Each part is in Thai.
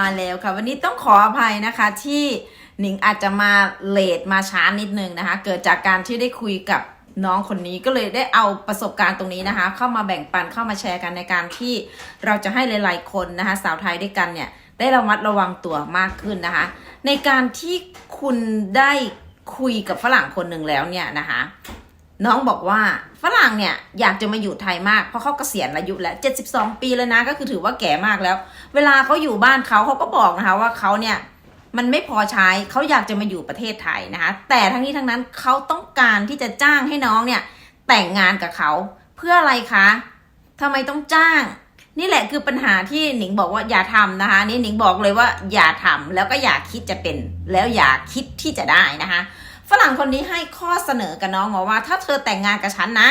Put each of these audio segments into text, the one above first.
มาแล้วค่ะ วันนี้ต้องขออภัยนะคะที่หนิงอาจจะมาเลทมาช้านิดนึงนะคะ เกิดจากการที่ได้คุยกับน้องคนนี้ก็เลยได้เอาประสบการณ์ตรงนี้นะคะ เข้ามาแบ่งปันเข้ามาแชร์กันในการที่เราจะให้หลาย ๆ คนนะคะ สาวไทยด้วยกันเนี่ยได้ระมัดระวังตัวมากขึ้นนะคะ ในการที่คุณได้คุยกับฝรั่งคนหนึ่งแล้วเนี่ยนะคะ น้องบอกว่าฝรั่งเนี่ยอยากจะมาอยู่ไทยมากเพราะเขาเกษียณอายุแล้ว 72 ปีแล้วนะก็คือถือว่าแก่มากแล้ว เวลาเขาอยู่บ้านเขาเขาก็บอกนะคะว่าเขาเนี่ยมันไม่พอใช้เขาอยากจะมาอยู่ประเทศไทยนะคะแต่ทั้งนี้ทั้งนั้นเขาต้องการที่จะจ้างให้น้องเนี่ยแต่งงานกับเขาเพื่ออะไรคะทำไมต้องจ้าง นี่แหละคือปัญหาที่หนิงบอกว่าอย่าทำนะคะนี่หนิงบอกเลยว่าอย่าทำแล้วก็อย่าคิดจะเป็น แล้วอย่าคิดที่จะได้นะคะ ฝรั่งคนนี้ให้ข้อเสนอกับน้องมาว่า ถ้าเธอแต่งงานกับฉันนะ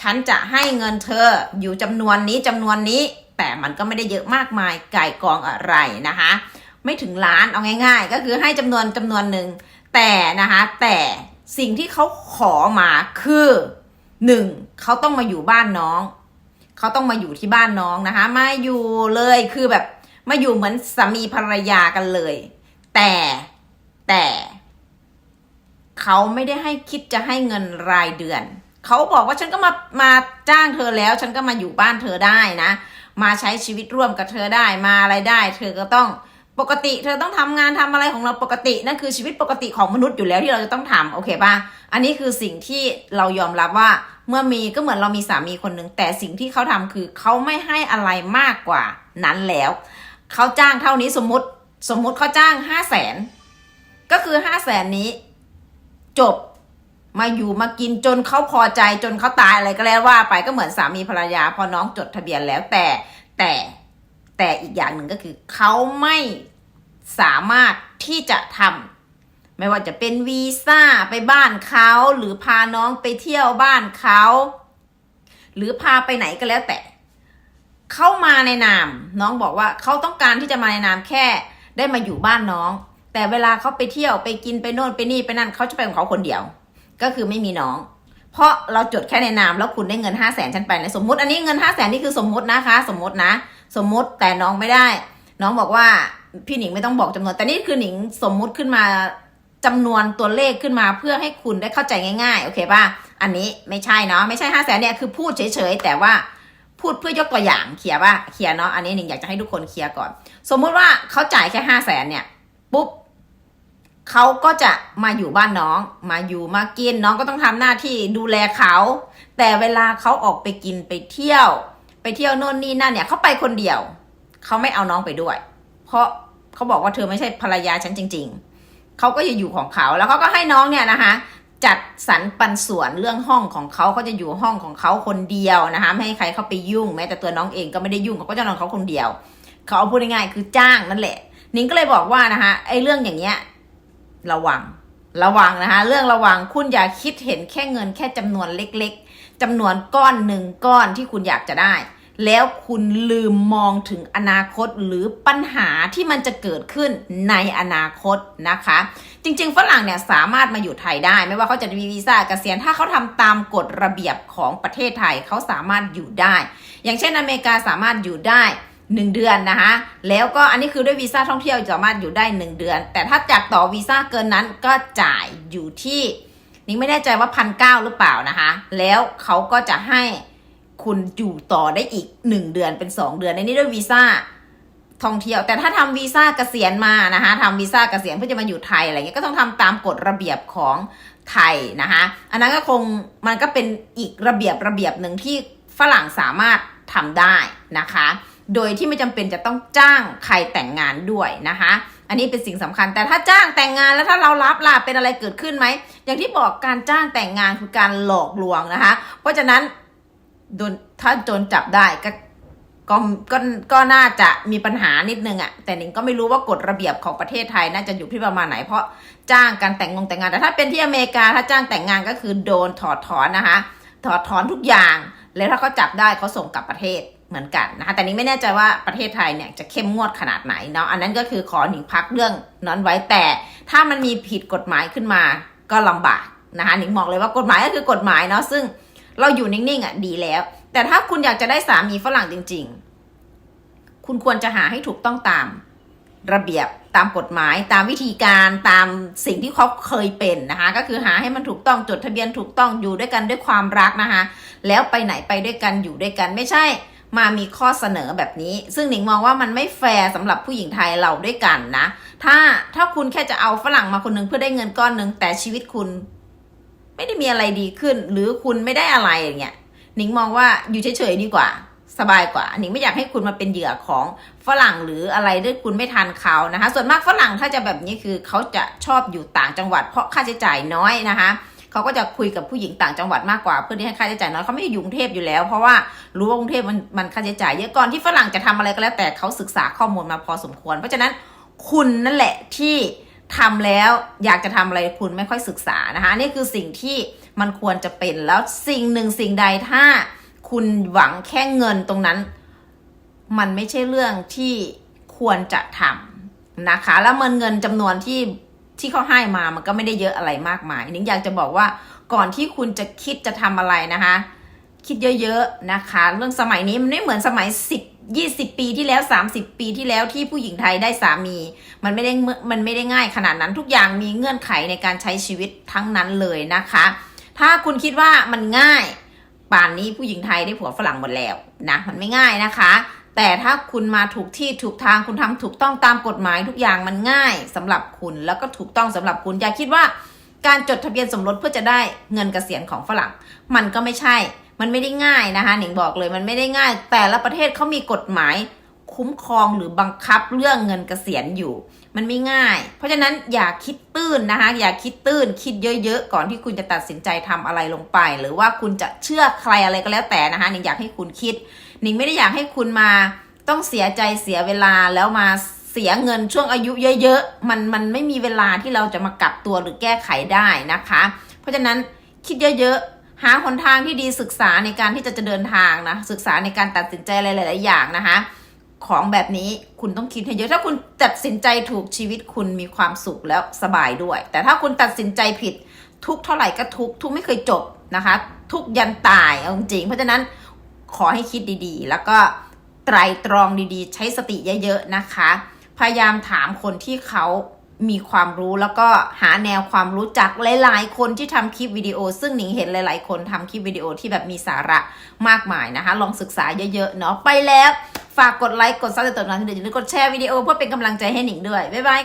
ฉันจะให้เงินเธออยู่จำนวนนี้จำนวนนี้ แต่มันก็ไม่ได้เยอะมากมายไก่กองอะไรนะคะ ไม่ถึงล้านเอาง่าย ๆ ก็คือให้จำนวนจำนวนหนึ่งแต่นะคะแต่สิ่งที่เขาขอมาคือหนึ่งเขาต้องมาอยู่บ้านน้อง เขาต้องมาอยู่ที่บ้านน้องนะคะมาอยู่เลยคือแบบมาอยู่เหมือนสามีภรรยากันเลย แต่แต่ เขาไม่ได้ให้คิดจะให้เงินรายเดือน เขาบอกว่าฉันก็มามาจ้างเธอแล้ว ฉันก็มาอยู่บ้านเธอได้นะ มาใช้ชีวิตร่วมกับเธอได้มาอะไรได้ เธอก็ต้องปกติ เธอต้องทำงานทำอะไรของเราปกตินั่นคือชีวิตปกติของมนุษย์อยู่แล้วที่เราจะต้องทำโอเคป่ะอันนี้คือสิ่งที่เรายอมรับว่าเมื่อมีก็เหมือนเรามีสามีคนหนึ่งแต่สิ่งที่เขาทำคือเขาไม่ให้อะไรมากกว่านั้นแล้วเขาจ้างเท่านี้สมมติสมมุติเขาจ้างห้าแสนก็คือห้าแสนนี้ จบมาอยู่มากินจนเขาพอใจจนเขาตายอะไรก็แล้วว่าไปก็เหมือนสามีภรรยา พอน้องจดทะเบียนแล้วแต่แต่แต่อีกอย่างหนึ่งก็คือเขาไม่สามารถที่จะทำไม่ว่าจะเป็นวีซ่าไปบ้านเขาหรือพาน้องไปเที่ยวบ้านเขาหรือพาไปไหนก็แล้วแต่ เข้ามาในนาม น้องบอกว่าเขาต้องการที่จะมาในนามแค่ ได้มาอยู่บ้านน้อง แต่เวลาเขาไปเที่ยวไปกินไปโน่นไปนี่ไปนั่นเขาจะไปของเขาคนเดียว ก็คือไม่มีน้อง เพราะเราจดแค่ในนามแล้วคุณได้เงินห้าแสนฉันไปนะสมมติอันนี้เงินห้าแสนนี่คือสมมตินะคะ สมมตินะ สมมติแต่น้องไม่ได้ น้องบอกว่าพี่หนิงไม่ต้องบอกจำนวน แต่นี่คือหนิงสมมุติขึ้นมาจำนวนตัวเลขขึ้นมาเพื่อให้คุณได้เข้าใจง่ายๆ โอเคป่ะ อันนี้ไม่ใช่เนาะ ไม่ใช่ห้าแสนเนี่ยคือพูดเฉยๆ แต่ว่าพูดเพื่อยกตัวอย่างเคลียร์ป่ะเคลียร์เนาะ อันนี้หนิงอยากจะให้ทุกคนเคลียร์ก่อน สมมุติว่าเขาจ่ายแค่ห้าแสนเนี่ย ปุ๊บ เขาก็จะมาอยู่บ้านน้อง มาอยู่มากินน้องก็ต้องทำหน้าที่ดูแลเขา แต่เวลาเขาออกไปกินไปเที่ยว ไปเที่ยวโน่นนี่นั่นเนี่ยเขาไปคนเดียวเขาไม่เอาน้องไปด้วย เพราะเขาบอกว่าเธอไม่ใช่ภรรยาฉันจริง ๆเขาก็จะอยู่ของเขาแล้วเขาก็ให้น้องเนี่ยนะคะ จัดสรรปันส่วนเรื่องห้องของเขาเขาจะอยู่ห้องของเขาคนเดียวนะคะไม่ให้ใครเข้าไปยุ่งแม้แต่ตัวน้องเองก็ไม่ได้ยุ่งเขาก็จะนอนเขาคนเดียวเขาเอาพูดง่ายๆคือจ้างนั่นแหละ นิ้งก็เลยบอกว่านะคะไอ้เรื่องอย่างเงี้ย ระวัง ระวังนะคะเรื่องระวังคุณอย่าคิดเห็นแค่เงินแค่จำนวนเล็กๆจำนวนก้อนหนึ่งก้อนที่คุณอยากจะได้ แล้วคุณลืมมองถึงอนาคตหรือปัญหาที่มันจะเกิดขึ้นในอนาคตนะคะ จริงๆฝรั่งเนี่ยสามารถมาอยู่ไทยได้ ไม่ว่าเขาจะมีวีซ่าเกษียณถ้าเขาทำตามกฎระเบียบของประเทศไทยเขาสามารถอยู่ได้ อย่างเช่นอเมริกาสามารถอยู่ได้ 1 เดือนนะคะแล้วก็อันนี้คือด้วยวีซ่าท่องเที่ยวสามารถอยู่ได้ 1 เดือน แต่ถ้าจากต่อวีซ่าเกินนั้นก็จ่ายอยู่ที่นิ้งไม่แน่ใจว่าพันเก้าหรือเปล่านะคะ แล้วเขาก็จะให้คุณอยู่ต่อได้อีก 1 เดือนเป็น 2 เดือนในนี้ด้วยวีซ่าท่องเที่ยว แต่ถ้าทำวีซ่าเกษียณมานะคะทำวีซ่าเกษียณเพื่อจะมาอยู่ไทยอะไรเงี้ยก็ต้องทำตามกฎระเบียบของไทยนะคะอันนั้นก็คงมันก็เป็นอีกระเบียบระเบียบหนึ่งที่ฝรั่งสามารถทำได้นะคะ โดยที่ไม่จำเป็นจะต้องจ้างใครแต่งงานด้วยนะคะ อันนี้เป็นสิ่งสำคัญ แต่ถ้าจ้างแต่งงานแล้วถ้าเรารับล่ะเป็นอะไรเกิดขึ้นไหม อย่างที่บอกการจ้างแต่งงานคือการหลอกลวงนะคะ เพราะฉะนั้นโดนถ้าโจนจับได้ก็ก็ก็ก็น่าจะมีปัญหานิดนึงอะแต่หนิงก็ไม่รู้ว่ากฎระเบียบของประเทศไทยน่าจะอยู่ที่ประมาณไหน เพราะจ้างการแต่งงงแต่งงานแต่ถ้าเป็นที่อเมริกาถ้าจ้างแต่งงานก็คือโดนถอดถอนนะคะ ถอดถอนทุกอย่าง แล้วถ้าเขาจับได้เขาส่งกลับประเทศ เหมือนกันนะคะแต่นี้ไม่แน่ใจว่าประเทศไทยเนี่ยจะเข้มงวดขนาดไหนเนาะอันนั้นก็คือขอหนิงพักเรื่องนั้นไว้แต่ ถ้ามันมีผิดกฎหมายขึ้นมาก็ลำบากนะคะหนิงบอกเลยว่ากฎหมายก็คือกฎหมายเนาะซึ่งเราอยู่นิ่งๆอะดีแล้ว แต่ถ้าคุณอยากจะได้สามีฝรั่งจริง ๆ คุณควรจะหาให้ถูกต้องตามระเบียบตามกฎหมายตามวิธีการตามสิ่งที่เขาเคยเป็นนะคะก็คือหาให้มันถูกต้องจดทะเบียนถูกต้องอยู่ด้วยกันด้วยความรักนะคะแล้วไปไหนไปด้วยกันอยู่ด้วยกันไม่ใช่ มามีข้อเสนอแบบนี้ ซึ่งหนิงมองว่ามันไม่แฟร์สำหรับผู้หญิงไทยเราด้วยกันนะ ถ้าถ้าคุณแค่จะเอาฝรั่งมาคนหนึงเพื่อได้เงินก้อนหนึ่งแต่ชีวิตคุณ ไม่ได้มีอะไรดีขึ้น หรือคุณไม่ได้อะไรอย่างเงี้ยหนิงมองว่าอยู่เฉยๆดีกว่าสบายกว่าหนิงไม่อยากให้คุณมาเป็นเหยื่อของฝรั่งหรืออะไรด้วยคุณไม่ทันเขานะคะ ส่วนมากฝรั่งถ้าจะแบบนี้คือเขาจะชอบอยู่ต่างจังหวัดเพราะค่าใช้จ่ายน้อยนะคะ เขาก็จะคุยกับผู้หญิงต่างจังหวัดมากกว่า เพื่อที่ให้ค่าใช้จ่ายน้อยเขาไม่ได้อยู่กรุงเทพอยู่แล้ว เพราะว่ารู้ว่ากรุงเทพมันมันค่าใช้จ่ายเยอะก่อนที่ฝรั่งจะทำอะไรก็แล้วแต่เขาศึกษาข้อมูลมาพอสมควร เพราะฉะนั้นคุณนั่นแหละที่ทำแล้วอยากจะทำอะไรคุณไม่ค่อยศึกษานะคะนี่คือสิ่งที่มันควรจะเป็นแล้วสิ่งหนึ่งสิ่งใดถ้าคุณหวังแค่เงินตรงนั้น มันไม่ใช่เรื่องที่ควรจะทำนะคะ แล้วเงินเงินจำนวนที่ ที่เขาให้มามันก็ไม่ได้เยอะอะไรมากมายนิ้งอยากจะบอกว่าก่อนที่คุณจะคิดจะทำอะไรนะคะ คิดเยอะๆนะคะ เรื่องสมัยนี้มันไม่เหมือนสมัย10 20ปีที่แล้ว30ปีที่แล้วที่ผู้หญิงไทยได้สามี มันไม่ได้มันไม่ได้ง่ายขนาดนั้นทุกอย่างมีเงื่อนไขในการใช้ชีวิตทั้งนั้นเลยนะคะ ถ้าคุณคิดว่ามันง่ายป่านนี้ผู้หญิงไทยได้ผัวฝรั่งหมดแล้วนะมันไม่ง่ายนะคะ แต่ถ้าคุณมาถูกที่ถูกทางคุณทำถูกต้องตามกฎหมายทุกอย่างมันง่ายสำหรับคุณแล้วก็ถูกต้องสำหรับคุณอย่าคิดว่าการจดทะเบียนสมรสเพื่อจะได้เงินเกษียณของฝรั่ง มันก็ไม่ใช่ มันไม่ได้ง่ายนะคะหนิงบอกเลยมันไม่ได้ง่าย แต่ละประเทศเขามีกฎหมายคุ้มครองหรือบังคับเรื่องเงินเกษียณอยู่ มันไม่ง่าย เพราะฉะนั้นอย่าคิดตื้นนะคะ อย่าคิดตื้น คิดเยอะๆ ก่อนที่คุณจะตัดสินใจทำอะไรลงไป หรือว่าคุณจะเชื่อใครอะไรก็แล้วแต่นะคะหนิงอยากให้คุณคิด หนิงไม่ได้อยากให้คุณมาต้องเสียใจเสียเวลาแล้วมาเสียเงินช่วงอายุเยอะๆ มันมันไม่มีเวลาที่เราจะมากลับตัวหรือแก้ไขได้นะคะ เพราะฉะนั้นคิดเยอะๆ หาหนทางที่ดีศึกษาในการที่จะจะเดินทางนะ ศึกษาในการตัดสินใจอะไรหลาย ๆ อย่างนะคะ ของแบบนี้คุณต้องคิดให้เยอะ ถ้าคุณตัดสินใจถูกชีวิตคุณมีความสุขแล้วสบายด้วย แต่ถ้าคุณตัดสินใจผิดทุกเท่าไหร่ก็ทุกทุกไม่เคยจบนะคะ ทุกยันตายเอาจริงเพราะฉะนั้น ขอให้คิดดีๆ แล้วก็ไตรตรองดีๆ ใช้สติเยอะๆนะคะ พยายามถามคนที่เขามีความรู้แล้วก็หาแนวความรู้จากหลาย ๆ คนที่ทำคลิปวิดีโอ ซึ่งหนิงเห็นหลาย ๆ คนทำคลิปวิดีโอที่แบบมีสาระมากมายนะคะ ลองศึกษาเยอะ ๆ เนาะไปแล้ว ฝากกดไลค์กดซับสไครต์ตัวนั้นอย่าลืมกดแชร์วิดีโอเพื่อเป็นกำลังใจให้หนิงด้วย บ๊ายบาย